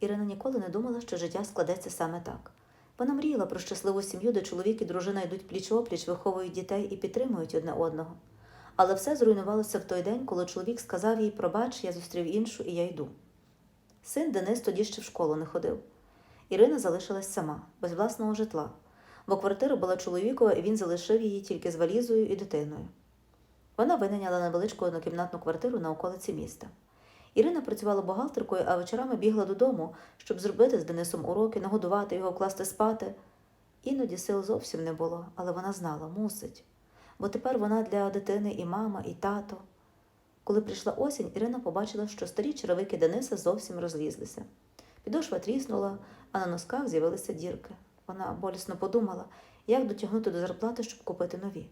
Ірина ніколи не думала, що життя складеться саме так. Вона мріяла про щасливу сім'ю, де чоловік і дружина йдуть пліч-опліч, виховують дітей і підтримують одне одного. Але все зруйнувалося в той день, коли чоловік сказав їй Пробач, я зустрів іншу і я йду. Син Денис тоді ще в школу не ходив. Ірина залишилась сама, без власного житла, бо квартира була чоловікова, і він залишив її тільки з валізою і дитиною. Вона винайняла невеличку однокімнатну квартиру на околиці міста. Ірина працювала бухгалтеркою, а вечорами бігла додому, щоб зробити з Денисом уроки, нагодувати його, класти спати. Іноді сил зовсім не було, але вона знала, мусить. Бо тепер вона для дитини і мама, і тато. Коли прийшла осінь, Ірина побачила, що старі черевики Дениса зовсім розлізлися. Підошва тріснула, а на носках з'явилися дірки. Вона болісно подумала, як дотягнути до зарплати, щоб купити нові.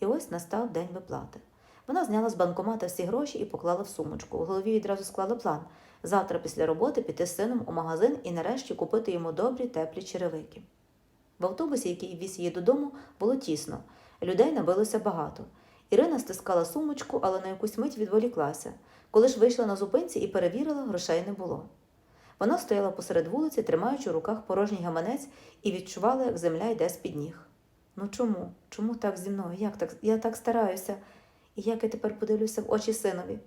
І ось настав день виплати. Вона зняла з банкомата всі гроші і поклала в сумочку. У голові відразу склала план завтра після роботи піти з сином у магазин і нарешті купити йому добрі теплі черевики. В автобусі, який віз її додому, було тісно. Людей набилося багато. Ірина стискала сумочку, але на якусь мить відволіклася. Коли ж вийшла на зупинці і перевірила, грошей не було. Вона стояла посеред вулиці, тримаючи в руках порожній гаманець, і відчувала, як земля йде з-під ніг. Ну чому? Чому так зі мною? Як так? Я так стараюся. І як я тепер подивлюся в очі синові?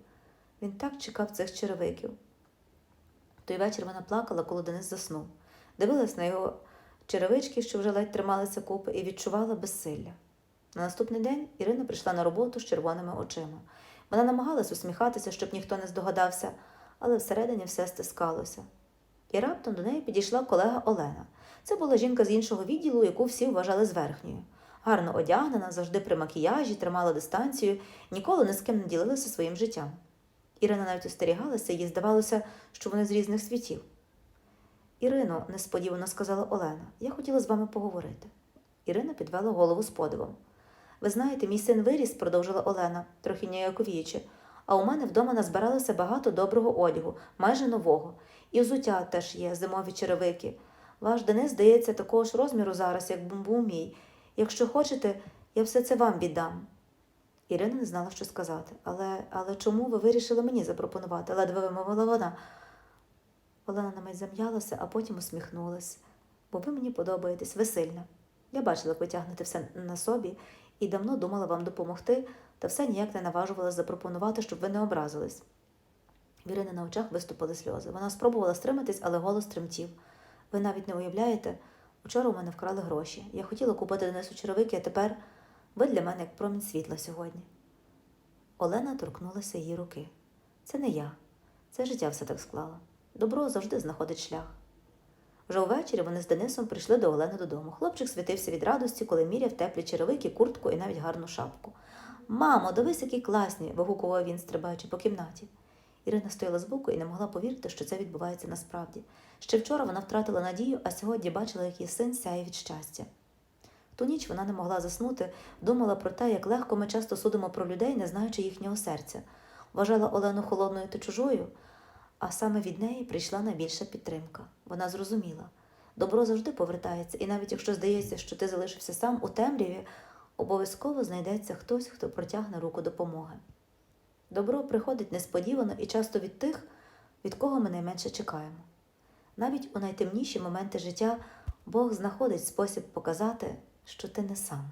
Він так чекав цих черевиків. Той вечір вона плакала, коли Денис заснув. Дивилась на його черевички, що вже ледь трималися купи, і відчувала безсилля. На наступний день Ірина прийшла на роботу з червоними очима. Вона намагалась усміхатися, щоб ніхто не здогадався, але всередині все стискалося. І раптом до неї підійшла колега Олена. Це була жінка з іншого відділу, яку всі вважали зверхньою. Гарно одягнена, завжди при макіяжі, тримала дистанцію, ніколи ні з ким не ділилася своїм життям. Ірина навіть остерігалася, їй здавалося, що вони з різних світів. Ірино, несподівано сказала Олена, я хотіла з вами поговорити. Ірина підвела голову з подивом. Ви знаєте, мій син виріс, продовжила Олена, трохи ніяковіючи, а у мене вдома назбиралося багато доброго одягу, майже нового, і взуття теж є, зимові черевики. Ваш Денис здається такого ж розміру зараз, як був мій. Якщо хочете, я все це вам віддам. Ірина не знала, що сказати. Але, але чому ви вирішили мені запропонувати? ледве вимовила вона. Олена на мить зам'ялася, а потім усміхнулась. Бо ви мені подобаєтесь, ви сильна. Я бачила, як ви тягнете все на собі, і давно думала вам допомогти, та все ніяк не наважувалась запропонувати, щоб ви не образились. В Ірини на очах виступили сльози. Вона спробувала стриматись, але голос тремтів. Ви навіть не уявляєте, Учора у мене вкрали гроші. Я хотіла купити Денису черевики, а тепер ви для мене як промінь світла сьогодні. Олена торкнулася її руки. Це не я. Це життя все так склало. Добро завжди знаходить шлях. Вже увечері вони з Денисом прийшли до Олени додому. Хлопчик світився від радості, коли міряв теплі черевики, куртку і навіть гарну шапку. Мамо, дивись, які класні. вигукував він, стрибаючи по кімнаті. Ірина стояла збоку і не могла повірити, що це відбувається насправді. Ще вчора вона втратила надію, а сьогодні бачила, як її син сяє від щастя. Ту ніч вона не могла заснути, думала про те, як легко ми часто судимо про людей, не знаючи їхнього серця. Вважала Олену холодною та чужою, а саме від неї прийшла найбільша підтримка. Вона зрозуміла. Добро завжди повертається, і навіть якщо здається, що ти залишився сам у темряві, обов'язково знайдеться хтось, хто протягне руку допомоги. Добро приходить несподівано і часто від тих, від кого ми найменше чекаємо. Навіть у найтемніші моменти життя Бог знаходить спосіб показати, що ти не сам.